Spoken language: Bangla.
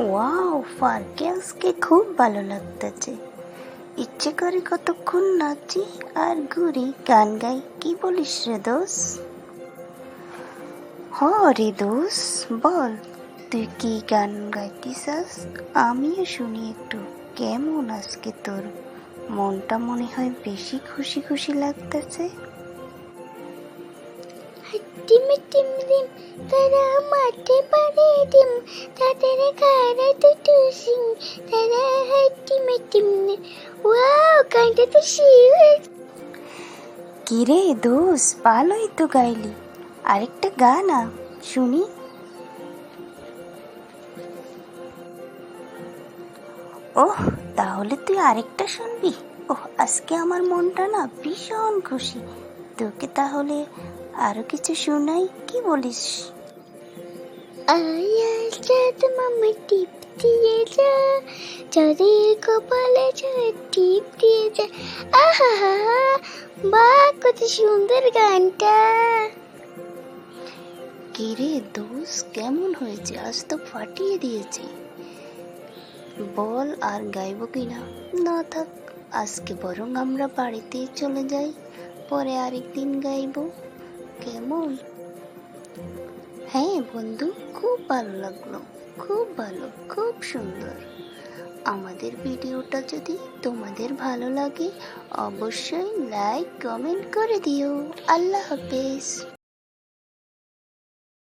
ওয়াও ফারকেলসকে খুব ভালো লাগতেছে। ইচ্ছে করে কতক্ষণ নাচি আর ঘুরি গান গাই, কি বলিস রে দোষ হ রে দোষ বল, তুই কি গান গাইতিসাস আমিও শুনি একটু, কেমন আজকে তোর? মনটা মনে হয় বেশি খুশি খুশি লাগতেছে। টিম টিম টিম তারা মাঠে পারে টিম তাদের শিওর কিরে দোষ ভালোই তো গাইলি। আরেকটা গানা শুনি। ওহ, তাহলে তুই আরেকটা শুনবি? ওহ, আজকে আমার মনটা না ভীষণ খুশি। তোকে তাহলে আরও কিছু শোনাই? কি বলিস? মামা টিপ দিয়ে যা চাঁদের কপালে চাঁদ টিপ দিয়ে যা। আহা কত সুন্দর গানটা। কিরে দোষ কেমন হয়েছে? আজ তো ফাটিয়ে দিয়েছি। বল আর গাইবো কিনা? না থাক। আজকে বরং আমরা বাড়িতে চলে যাই পরে আরেকদিন গাইবো। কেমন? হ্যাঁ বন্ধু, খুব ভালো লাগল, খুব ভালো, খুব সুন্দর। আমাদের ভিডিওটা যদি তোমাদের ভালো লাগে, অবশ্যই লাইক কমেন্ট করে দিও। আল্লাহ হাফেজ।